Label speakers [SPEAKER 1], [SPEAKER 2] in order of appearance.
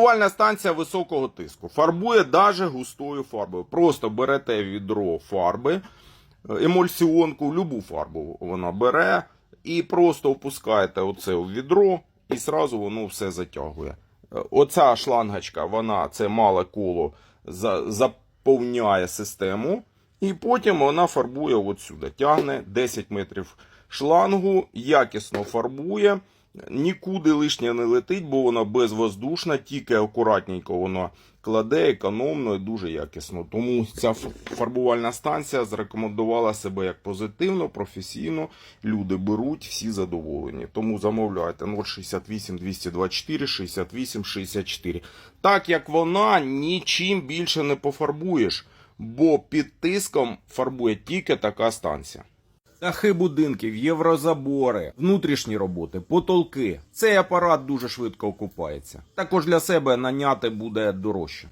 [SPEAKER 1] Фарбувальна станція високого тиску. Фарбує даже густою фарбою. Просто берете відро фарби, е, емульсіонку, любу фарбу вона бере, і просто опускаєте оце у відро, і сразу воно все затягує. Е, Оця шлангочка, вона це мале коло за- заповняє систему, і потім вона фарбує от сюди. Тягне 10 метрів шлангу, якісно фарбує. Нікуди лишнє не летить, бо вона безвоздушна, тільки акуратненько вона кладе, економно і дуже якісно. Тому ця фарбувальна станція зарекомендувала себе як позитивно, професійно. Люди беруть, всі задоволені. Тому замовляйте 068 224 68 64. Так як вона нічим більше не пофарбуєш, бо під тиском фарбує тільки така станція. Дахи будинків, єврозабори, внутрішні роботи, потолки. Цей апарат дуже швидко окупається. Також для себе наняти буде дорожче.